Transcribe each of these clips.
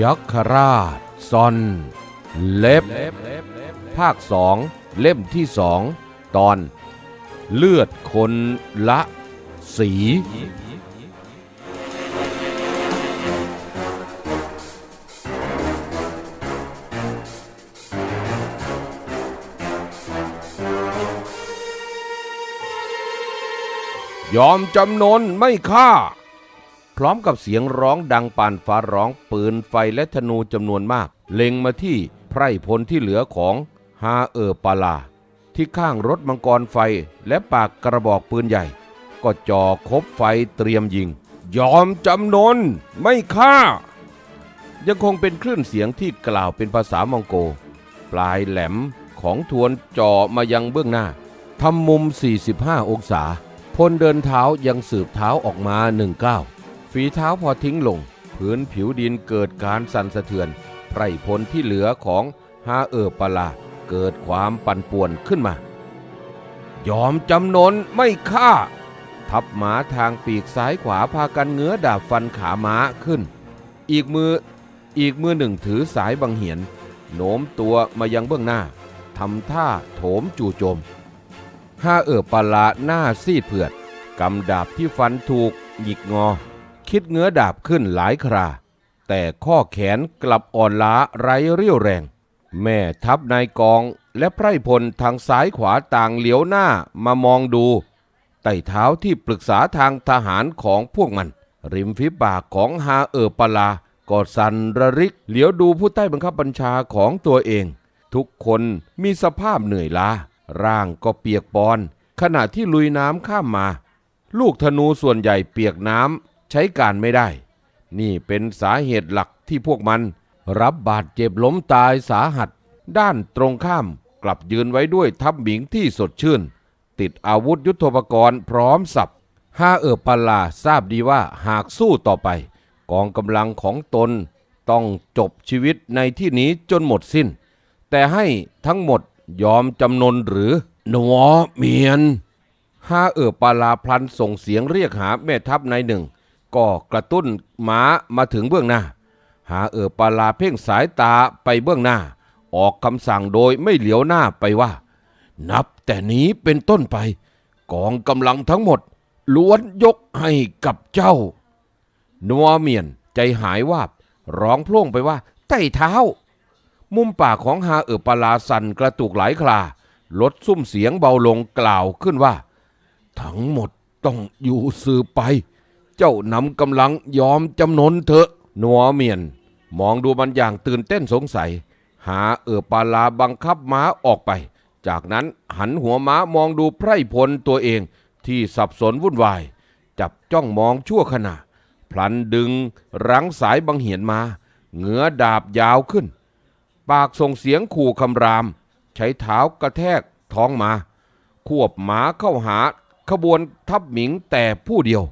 ยัคฆราชซอนเล็บ ภาคสองเล่มที่สองตอน เลือดคนละสี ยอมจำนนไม่ฆ่า พร้อมกับเสียงร้องดังปานฟ้าร้องปืนไฟและธนูจำนวนมาก เล็งมาที่ไพรพลที่เหลือของฮาเออปาลา ที่ข้างรถมังกรไฟและปากกระบอกปืนใหญ่ ก็จ่อคบไฟเตรียมยิง ยอมจำนนไม่ฆ่า ยังคงเป็นคลื่นเสียงที่กล่าวเป็นภาษามองโก ปลายแหลมของทวนจ่อมายังเบื้องหน้าทำมุม 45 องศา พลเดินเท้ายังสืบเท้าออกมาหนึ่งก้า ฝีเท้าพอทิ้งลง พื้นผิวดินเกิดการสั่นสะเทือนไพรพลที่เหลือของฮาเออปลาเกิดความปั่นป่วนขึ้นมา ยอมจำนนไม่ฆ่า ทับหมาทางปีกซ้ายขวาพากันเงื้อดาบฟันขาม้าขึ้น อีกมืออีกมือหนึ่งถือสายบังเหียนโน้มตัวมายังเบื้องหน้าทำท่าโถมจู่โจมห้าเอือปลาหน้าซีดเผือดกำดาบที่ฟันถูกหยิกงอ คิดเงื้อดาบขึ้นหลายครา แต่ข้อแขนกลับอ่อนล้าไร้เรี่ยวแรง แม่ทัพนายกองและไพร่พลทางซ้ายขวาต่างเหลียวหน้ามามองดูไต่เท้าที่ปรึกษาทางทหารของพวกมัน ริมฝีปากของฮาเออปลาก็สันระริก เหลียวดูผู้ใต้บังคับบัญชาของตัวเอง ทุกคนมีสภาพเหนื่อยล้า ร่างก็เปียกปอน ขณะที่ลุยน้ำข้ามมา ลูกธนูส่วนใหญ่เปียกน้ำ ใช้การไม่ได้ นี่เป็นสาเหตุหลักที่พวกมัน รับบาดเจ็บล้มตายสาหัส ด้านตรงข้ามกลับยืนไว้ด้วยทัพหมิงที่สดชื่น ติดอาวุธยุทโธปกรณ์พร้อมสับห้าเออปาลาทราบดีว่าหากสู้ต่อไป กองกำลังของตนต้องจบชีวิตในที่นี้จนหมดสิ้น แต่ให้ทั้งหมดยอมจำนนหรือหนวเมียนห้าเออปาลาพลันส่งเสียงเรียกหาแม่ทัพนายหนึ่ง ก็กระตุ้นหมามาถึงเบื้องหน้า หาเออปลาเพ่งสายตาไปเบื้องหน้า ออกคำสั่งโดยไม่เหลียวหน้าไปว่า นับแต่นี้เป็นต้นไป กองกำลังทั้งหมด ล้วนยกให้กับเจ้า นัวเมียนใจหายวาบ ร้องพล่งไปว่าไต่เท้า มุมปากของฮาเออปลาสันกระตุกหลายคราลดซุ้มเสียงเบาลงกล่าวขึ้นว่า ทั้งหมดต้องอยู่สืบไป เจ้านำกำลังยอมจำนนเถอะนัวเมียน มองดูมันอย่างตื่นเต้นสงสัย หาเออปาลาบังคับม้าออกไป จากนั้นหันหัวม้ามองดูไพร่พลตัวเองที่สับสนวุ่นวาย จับจ้องมองชั่วขณะ พลันดึงรั้งสายบังเหียนมา เหงือดาบยาวขึ้น ปากส่งเสียงขู่คำราม ใช้เท้ากระแทกท้องมา ควบหมาเข้าหาขบวนทัพหมิงแต่ผู้เดียว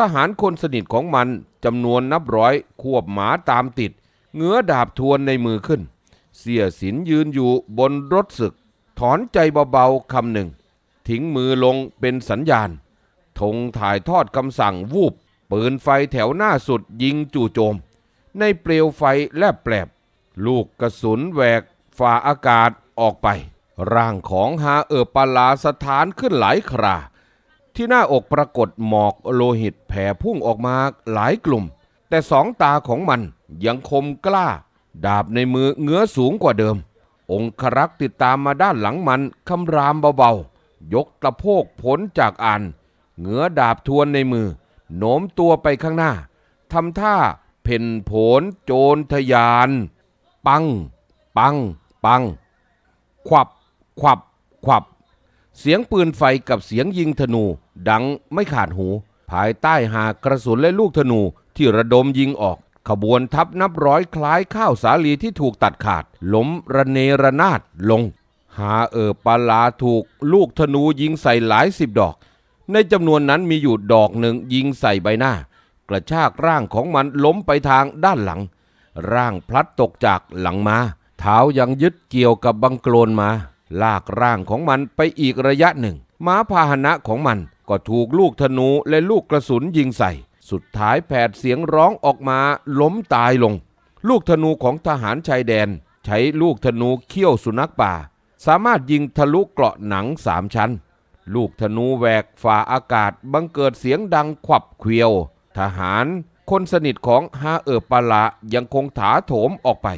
ทหารคนสนิทของมันจำนวนนับร้อยควบหมาตามติดเงื้อดาบทวนในมือขึ้น เสียสินยืนอยู่บนรถศึก ถอนใจเบาๆคำหนึ่ง ทิ้งมือลงเป็นสัญญาณธงถ่ายทอดคำสั่งวูบ ปืนไฟแถวหน้าสุดยิงจู่โจม ในเปลวไฟแลบแปลบ ลูกกระสุนแหวกฝ่าอากาศออกไป ร่างของฮาเออปาลาสถานขึ้นหลายครา ที่หน้าอกปรากฏหมอกโลหิตแผ่พุ่งออกมาหลายกลุ่ม แต่สองตาของมันยังคมกล้า ดาบในมือเงื้อสูงกว่าเดิม องครักษ์ติดตามมาด้านหลังมันคำรามเบาๆ ยกตะโพกพ้นจากอันเงื้อดาบทวนในมือ โน้มตัวไปข้างหน้าทำท่าเพ่นโผนโจรทยาน ปัง ปัง ปัง ขวับ ขวับ ขวับ เสียงปืนไฟกับเสียงยิงธนู ดังไม่ขาดหู ภายใต้หากระสุนและลูกธนูที่ระดมยิงออก ขบวนทัพนับร้อยคล้ายข้าวสาลีที่ถูกตัดขาด ล้มระเนระนาดลง หาเออปาลาถูกลูกธนูยิงใส่หลายสิบดอก ในจำนวนนั้นมีอยู่ดอกหนึ่งยิงใส่ใบหน้า กระชากร่างของมันล้มไปทางด้านหลัง ร่างพลัดตกจากหลังมาเท้ายังยึดเกี่ยวกับบังโคลนมา ลากร่างของมันไปอีกระยะหนึ่ง ม้าพาหนะของมัน ก็ถูกลูกธนูและลูกกระสุนยิงใส่ สุดท้ายแผดเสียงร้องออกมาล้มตายลง ลูกธนูของทหารชายแดน ใช้ลูกธนูเขี้ยวสุนัขป่า สามารถยิงทะลุเกราะหนังสามชั้น ลูกธนูแหวกฝ่าอากาศบังเกิดเสียงดังขวับเคียว ทหารคนสนิทของฮาเออปาละยังคงถาโถมออกไป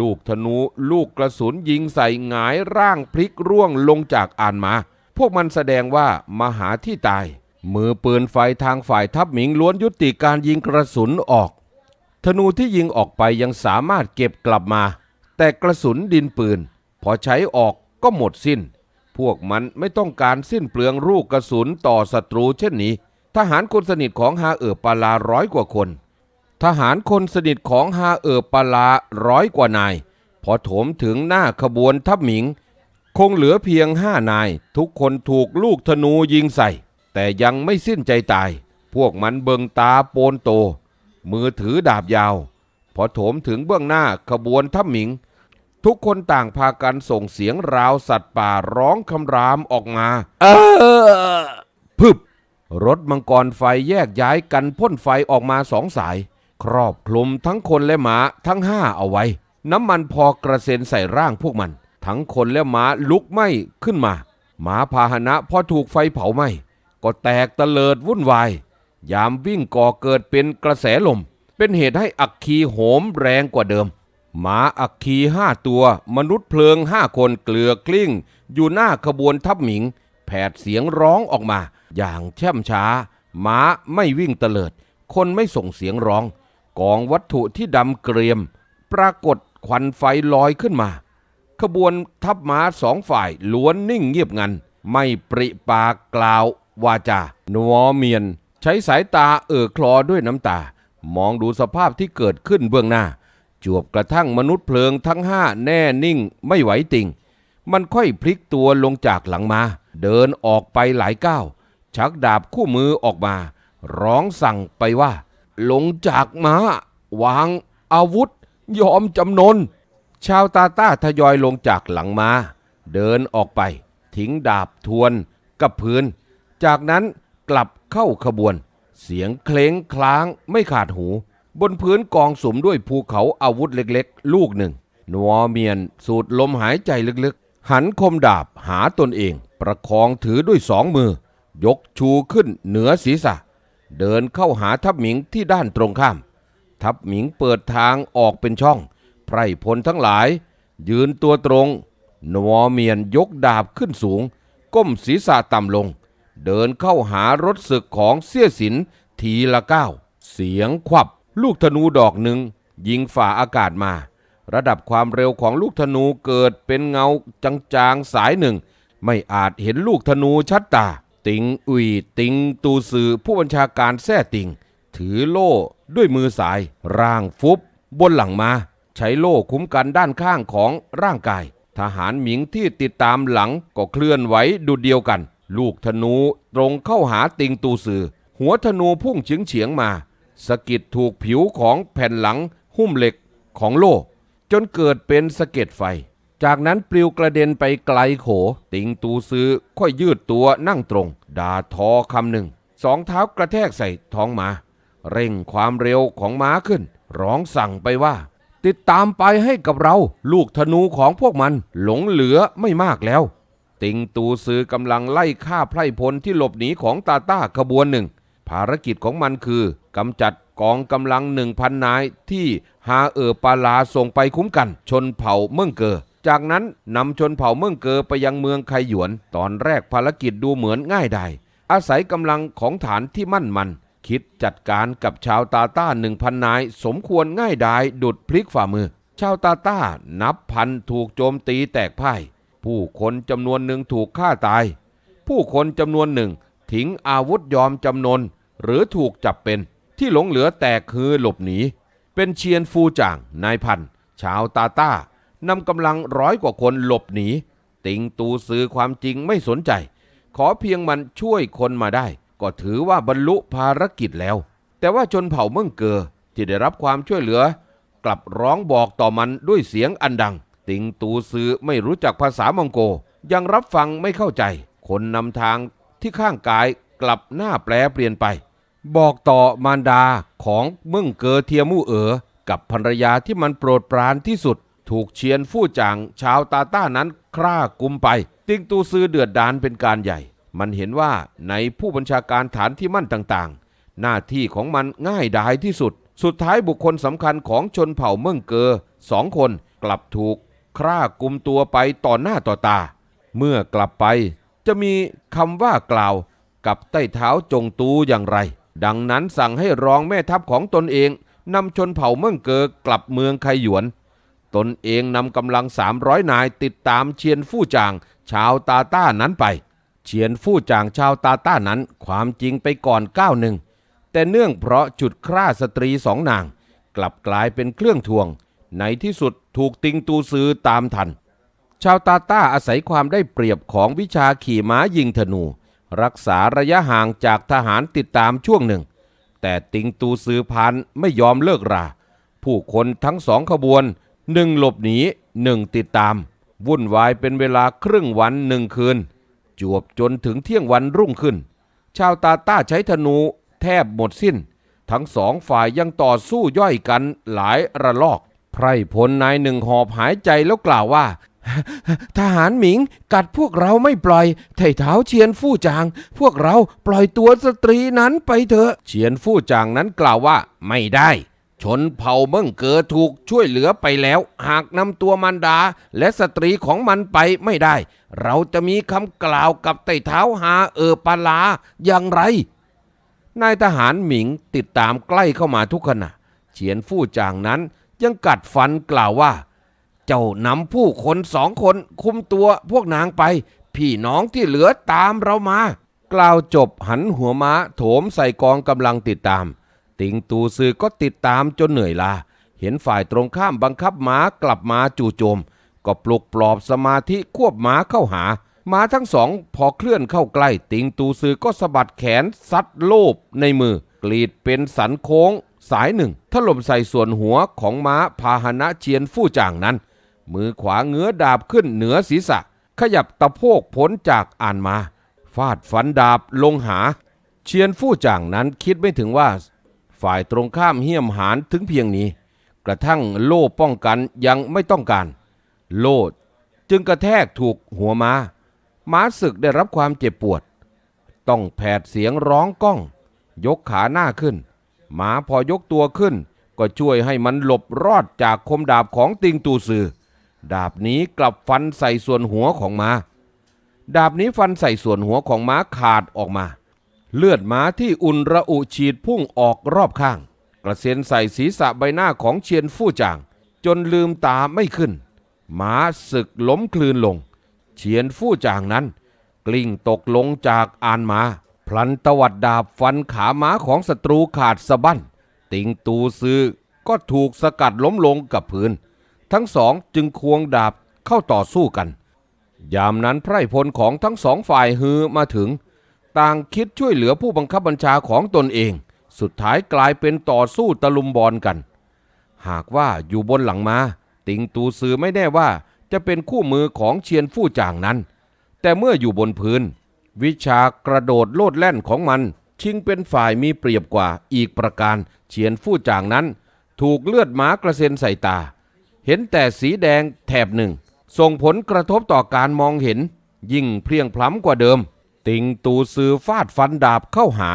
ลูกธนูลูกกระสุนยิงใส่หงายร่างพลิกร่วงลงจากอานมา พวกมันแสดงว่ามาหาที่ตาย มือปืนไฟทางฝ่ายทัพหมิงล้วนยุติการยิงกระสุนออก ธนูที่ยิงออกไปยังสามารถเก็บกลับมา แต่กระสุนดินปืน พอใช้ออกก็หมดสิ้น พวกมันไม่ต้องการสิ้นเปลืองลูกกระสุนต่อศัตรูเช่นนี้ ทหารคนสนิทของฮาเอ๋อปาลาร้อยกว่าคน ทหารคนสนิทของฮาเอ๋อปาลาร้อยกว่านาย พอโถมถึงหน้าขบวนทัพหมิง คงเหลือเพียงห้านาย ทุกคนถูกลูกธนูยิงใส่ แต่ยังไม่สิ้นใจตาย พวกมันเบิงตาโปนโต มือถือดาบยาว พอโถมถึงเบื้องหน้าขบวนทัพหมิง ทุกคนต่างพากันส่งเสียงราวสัตว์ป่าร้องคำรามออกมา เออพึบ รถมังกรไฟแยกย้ายกันพ่นไฟออกมาสองสาย ครอบคลุมทั้งคนและหมาทั้งห้าเอาไว้ น้ำมันพอกระเซ็นใส่ร่างพวกมัน ทั้งคนและหมาลุกไหม้ขึ้นมา หมาพาหนะพอถูกไฟเผาไหม้ก็แตกตะเลิดวุ่นวาย ยามวิ่งก่อเกิดเป็นกระแสลม เป็นเหตุให้อักคีโหมแรงกว่าเดิม หมาอักคีห้าตัว มนุษย์เพลิงห้าคนเกลือกลิ้ง อยู่หน้าขบวนทัพหมิง แผดเสียงร้องออกมา อย่างแช่มช้า หมาไม่วิ่งเตลิด คนไม่ส่งเสียงร้อง กองวัตถุที่ดำเกรียม ปรากฏควันไฟลอยขึ้นมา ขบวนทัพม้าสองฝ่ายล้วนนิ่งเงียบงัน ไม่ปริปากกล่าววาจานัวเมียน ใช้สายตาเอ่อคลอด้วยน้ำตา มองดูสภาพที่เกิดขึ้นเบื้องหน้า จวบกระทั่งมนุษย์เพลิงทั้งห้าแน่นิ่งไม่ไหวติง มันค่อยพลิกตัวลงจากหลังมา เดินออกไปหลายก้าว ชักดาบคู่มือออกมา ร้องสั่งไปว่า ลงจากม้าวางอาวุธ ยอมจำนน ชาวตาต้าทยอยลงจากหลังมาเดินออกไป ทิ้งดาบทวนกับพื้น จากนั้นกลับเข้าขบวน เสียงเคล้งคล้างไม่ขาดหู บนพื้นกองสมด้วยภูเขาอาวุธเล็กๆ ลูกหนึ่งนัวเมียนสูดลมหายใจลึกๆ หันคมดาบหาตนเอง ประคองถือด้วยสองมือ ยกชูขึ้นเหนือศีรษะ เดินเข้าหาทัพหมิงที่ด้านตรงข้าม ทัพหมิงเปิดทางออกเป็นช่อง ไพรพลทั้งหลาย ยืนตัวตรงนวเมียนยกดาบขึ้นสูง ก้มศีรษะต่ำลง เดินเข้าหารถศึกของเสี้ยสินทีละก้าวเสียงขวับ ลูกธนูดอกหนึ่ง ยิงฝ่าอากาศมา ระดับความเร็วของลูกธนูเกิดเป็นเงาจางๆสายหนึ่ง ไม่อาจเห็นลูกธนูชัดตา ติงอุยติงตูซือผู้บัญชาการแท้ติง ถือโล่ด้วยมือสาย ร่างฟุบบนหลังมา ใช้โล่คุ้มกันด้านข้างของร่างกาย ทหารหมิงที่ติดตามหลังก็เคลื่อนไหวดูเดียวกัน ลูกธนูตรงเข้าหาติงตูซือ หัวธนูพุ่งเฉียงเฉียงมาสะกิดถูกผิวของแผ่นหลังหุ้มเหล็กของโล่จนเกิดเป็นสะเก็ดไฟ จากนั้นปลิวกระเด็นไปไกลโข ติงตูซือค่อยยืดตัวนั่งตรง ด่าทอคำหนึ่ง สองเท้ากระแทกใส่ท้องม้าเร่งความเร็วของม้าขึ้น ร้องสั่งไปว่า ติดตามไปให้กับเรา ลูกธนูของพวกมันหลงเหลือไม่มากแล้ว ติงตูซือกำลังไล่ฆ่าไพร่พลที่หลบหนีของตาต้าขบวนหนึ่ง ภารกิจของมันคือกำจัดกองกำลังหนึ่งพันนายที่ฮาเออปาลาส่งไปคุ้มกัน ชนเผ่าเมืองเกอจากนั้นนำชนเผ่าเมืองเกอไปยังเมืองไคหยวน ตอนแรกภารกิจดูเหมือนง่ายดายอาศัยกำลังของฐานที่มั่นมัน คิดจัดการกับชาวตาต้าหนึ่งพันนาย สมควรง่ายดายดุดพลิกฝ่ามือ ชาวตาต้านับพันถูกโจมตีแตกพ่าย ผู้คนจำนวนหนึ่งถูกฆ่าตาย ผู้คนจำนวนหนึ่งทิ้งอาวุธยอมจำนนหรือถูกจับเป็นที่หลงเหลือแตกคือหลบหนี เป็นเชียนฟูจ่างนายพัน ชาวตาต้านำกำลังร้อยกว่าคนหลบหนี ติงตูซื้อความจริงไม่สนใจ ขอเพียงมันช่วยคนมาได้ ก็ถือว่าบรรลุภารกิจแล้ว แต่ว่าชนเผ่าเมืองเกอที่ได้รับความช่วยเหลือ กลับร้องบอกต่อมันด้วยเสียงอันดัง ติงตูซือไม่รู้จักภาษามองโก ยังรับฟังไม่เข้าใจ คนนำทางที่ข้างกายกลับหน้าแปลเปลี่ยนไป บอกต่อมารดาของเมืองเกอเทียมู่เอ๋อกับภรรยาที่มันโปรดปรานที่สุด ถูกเชียนฟู่จางชาวตาต้านั้นคร่ากุมไป ติงตูซือเดือดดานเป็นการใหญ่ มันเห็นว่าในผู้บัญชาการฐานที่มั่นต่างๆ หน้าที่ของมันง่ายดายที่สุด สุดท้ายบุคคลสำคัญของชนเผ่าเมืองเกอสองคนกลับถูกคร่ากุมตัวไปต่อหน้าต่อตา เมื่อกลับไปจะมีคำว่ากล่าวกับใต้เท้าจงตูอย่างไร ดังนั้นสั่งให้รองแม่ทัพของตนเองนำชนเผ่าเมืองเกอกลับเมืองไคหยวน ตนเองนำกำลัง 300 นายติดตามเชียนฟู่จาง ชาวตาต้านั้นไป เชียนฟู่จางชาวตาต้านั้นความจริงไปก่อนก้าวหนึ่ง แต่เนื่องเพราะจุดคร่าสตรีสองนาง กลับกลายเป็นเครื่องทวง ในที่สุดถูกติงตูซือตามทัน ชาวตาต้าอาศัยความได้เปรียบของวิชาขี่ม้ายิงธนู รักษาระยะห่างจากทหารติดตามช่วงหนึ่ง แต่ติงตูซือพานไม่ยอมเลิกรา ผู้คนทั้งสองขบวนหนึ่งหลบหนีหนึ่งติดตาม วุ่นวายเป็นเวลาครึ่งวันหนึ่งคืน จวบจนถึงเที่ยงวันรุ่งขึ้น ชาวตาต้าใช้ธนูแทบหมดสิ้น ทั้งสองฝ่ายยังต่อสู้ย่อยกันหลายระลอก ไพรพลนายหนึ่งหอบหายใจแล้วกล่าวว่า ทหารหมิงกัดพวกเราไม่ปล่อยไถ่เท้าเชียนฟู่จาง พวกเราปล่อยตัวสตรีนั้นไปเถอะ เชียนฟู่จางนั้นกล่าวว่าไม่ได้ ชนเผ่าเมืองเกอถูกช่วยเหลือไปแล้ว หากนำตัวมันดาและสตรีของมันไปไม่ได้ เราจะมีคำกล่าวกับไต่เท้าหาเออปาลาอย่างไร นายทหารหมิงติดตามใกล้เข้ามาทุกขณะ เฉียนฟู่จางนั้นยังกัดฟันกล่าวว่า เจ้านำผู้คนสองคนคุมตัวพวกนางไป พี่น้องที่เหลือตามเรามา กล่าวจบหันหัวม้าโถมใส่กองกำลังติดตาม ติงตูซือก็ติดตามจนเหนื่อยลา เห็นฝ่ายตรงข้ามบังคับม้ากลับมาจู่โจม ก็ปลุกปลอบสมาธิควบม้าเข้าหา ม้าทั้งสองพอเคลื่อนเข้าใกล้ ติงตูซือก็สะบัดแขนซัดโลบในมือกรีดเป็นสันโค้ง สายหนึ่งถล่มใส่ส่วนหัวของม้าพาหนะเจียนฟู่จ่างนั้น มือขวาเงื้อดาบขึ้นเหนือศีรษะ ขยับตะโพกพ้นจากอ่านมา ฟาดฟันดาบลงหา เชียนฟู่จ่างนั้นคิดไม่ถึงว่า ฝ่ายตรงข้ามเหี้ยมหานถึงเพียงนี้ กระทั่งโล่ป้องกันยังไม่ต้องการ โล่จึงกระแทกถูกหัวม้า ม้าศึกได้รับความเจ็บปวด ต้องแผดเสียงร้องก้อง ยกขาหน้าขึ้นหมาพอยกตัวขึ้น ก็ช่วยให้มันหลบรอดจากคมดาบของติงตูซือ ดาบนี้กลับฟันใส่ส่วนหัวของม้า ดาบนี้ฟันใส่ส่วนหัวของม้าขาดออกมา เลือดหมาที่อุ่นระอุฉีดพุ่งออกรอบข้าง กระเซ็นใส่ศีรษะใบหน้าของเชียนฟู่จาง จนลืมตาไม่ขึ้น หมาศึกล้มคลืนลง เชียนฟู่จางนั้น กลิ้งตกลงจากอานมา พลันตวัดดาบฟันขาม้าของศัตรูขาดสะบั้น ติงตูซือก็ถูกสกัดล้มลงกับพื้น ทั้งสองจึงควงดาบเข้าต่อสู้กัน ยามนั้นไพรพลของทั้งสองฝ่ายฮือมาถึง ต่างคิดช่วยเหลือผู้บังคับบัญชาของตนเอง สุดท้ายกลายเป็นต่อสู้ตะลุมบอลกัน หากว่าอยู่บนหลังมาติงตูซือไม่แน่ว่าจะเป็นคู่มือของเชียนฟู่จางนั้น แต่เมื่ออยู่บนพื้น วิชากระโดดโลดแล่นของมัน ชิงเป็นฝ่ายมีเปรียบกว่าอีกประการเชียนฟู่จางนั้น ถูกเลือดม้ากระเซ็นใส่ตา เห็นแต่สีแดงแถบหนึ่ง ส่งผลกระทบต่อการมองเห็น ยิ่งเพลียงพล้ำกว่าเดิม ติงตูซือฟาดฟันดาบเข้าหา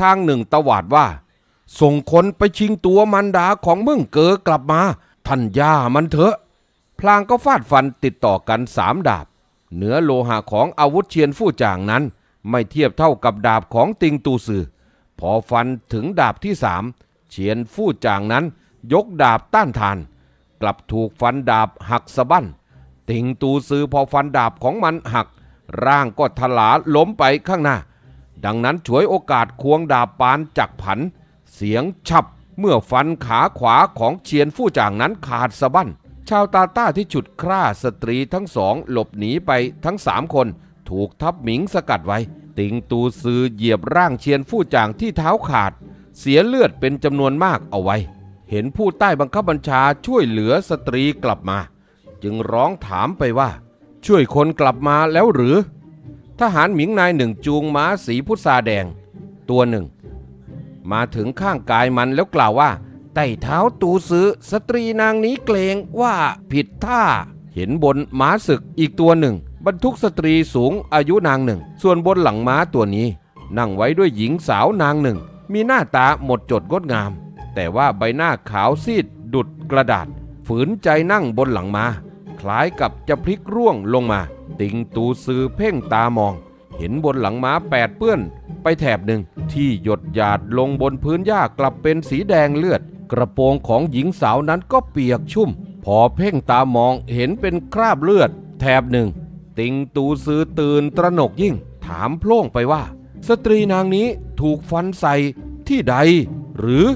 ทางหนึ่งตวาดว่า ส่งคนไปชิงตัวมันดาของมืองเกอกลับมา ท่านย่ามันเถอะ พลางก็ฟาดฟันติดต่อกันสามดาบ เหนือโลหะของอาวุธเชียนฟู่จางนั้น ไม่เทียบเท่ากับดาบของติงตูซือพอฟันถึงดาบที่สามเชียนฟู่จางนั้น ยกดาบต้านทาน กลับถูกฟันดาบหักสะบั้นติงตูซือพอฟันดาบของมันหัก ร่างก็ถลาล้มไปข้างหน้า ดังนั้นฉวยโอกาสควงดาบปานจักผัน เสียงฉับเมื่อฟันขาขวาของเชียนฟู่จางนั้นขาดสะบั้นชาวตาต้าที่ฉุดคร่าสตรีทั้งสองหลบหนีไปทั้งสามคน ถูกทับหมิงสกัดไว้ ติงตูซือเหยียบร่างเชียนฟู่จางที่เท้าขาด เสียเลือดเป็นจำนวนมากเอาไว้ เห็นผู้ใต้บังคับบัญชาช่วยเหลือสตรีกลับมา จึงร้องถามไปว่า ช่วยคนกลับมาแล้วหรือ ทหารหมิงนายหนึ่งจูงม้าสีพุทราแดง ตัวหนึ่ง มาถึงข้างกายมันแล้วกล่าวว่า ไต่เท้าตูซื้อสตรีนางนี้เกรงว่าผิดท่า เห็นบนม้าศึกอีกตัวหนึ่ง บรรทุกสตรีสูงอายุนางหนึ่ง ส่วนบนหลังม้าตัวนี้ นั่งไว้ด้วยหญิงสาวนางหนึ่ง มีหน้าตาหมดจดงดงาม แต่ว่าใบหน้าขาวซีด ดุดกระดาษ ฝืนใจนั่งบนหลังมา้า ล้ายกับจะพลิกร่วงลงมา ติงตูซือเพ่งตามอง เห็นบนหลังม้าแปดเปื้อน ไปแถบหนึ่งที่หยดหยาดลงบนพื้นหญ้ากลับเป็นสีแดงเลือด กระโปรงของหญิงสาวนั้นก็เปียกชุ่ม พอเพ่งตามองเห็นเป็นคราบเลือด แถบหนึ่ง ติงตูซือตื่นตระหนกยิ่ง ถามโพล่งไปว่า สตรีนางนี้ถูกฟันใส่ที่ใด หรือ